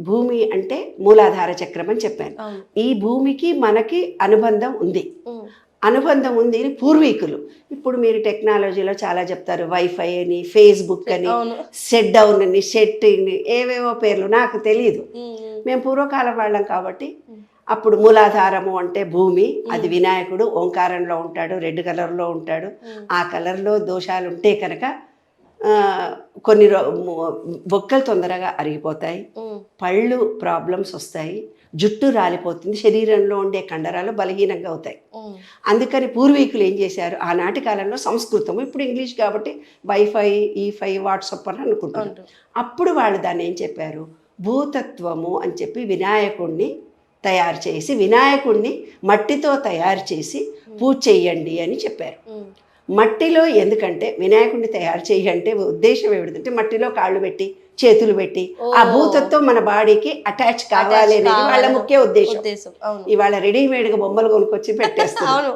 భూమి అంటే మూలాధార చక్రం అని చెప్పాను. ఈ భూమికి మనకి అనుబంధం ఉంది. అనుబంధం ఉంది పూర్వీకులు. ఇప్పుడు మీరు టెక్నాలజీలో చాలా చెప్తారు వైఫై అని ఫేస్బుక్ అని సెట్ డౌన్ అని అని ఏవేవో పేర్లు నాకు తెలియదు మేము పూర్వకాలం వాళ్ళం కాబట్టి అప్పుడు మూలాధారము అంటే భూమి అది వినాయకుడు ఓంకారంలో ఉంటాడు రెడ్ కలర్లో ఉంటాడు ఆ కలర్లో దోషాలు ఉంటే కనుక కొన్ని బొక్కలు తొందరగా అరిగిపోతాయి. పళ్ళు ప్రాబ్లమ్స్ వస్తాయి. జుట్టు రాలిపోతుంది. శరీరంలో ఉండే కండరాలు బలహీనంగా అవుతాయి. అందుకని పూర్వీకులు ఏం చేశారు? ఆనాటి కాలంలో సంస్కృతం ఇప్పుడు ఇంగ్లీష్ కాబట్టి వైఫై ఈ ఫై వాట్సప్ అని అనుకుంటున్నారు. అప్పుడు వాళ్ళు దాన్ని ఏం చెప్పారు? భూతత్వము అని చెప్పి వినాయకుడిని తయారు చేసి వినాయకుడిని మట్టితో తయారు చేసి పూజ చెయ్యండి అని చెప్పారు. మట్టిలో ఎందుకంటే వినాయకుడిని తయారు చేయంటే ఉద్దేశం ఏమిటంటే మట్టిలో కాళ్ళు పెట్టి చేతులు పెట్టి ఆ. భూతత్వం మన బాడీకి అటాచ్ కావాలి అనేది వాళ్ళ ముఖ్య ఉద్దేశం. ఇవాళ రెడీమేడ్గా బొమ్మలు కొనుక్కొచ్చి పెట్టేస్తారు అవును.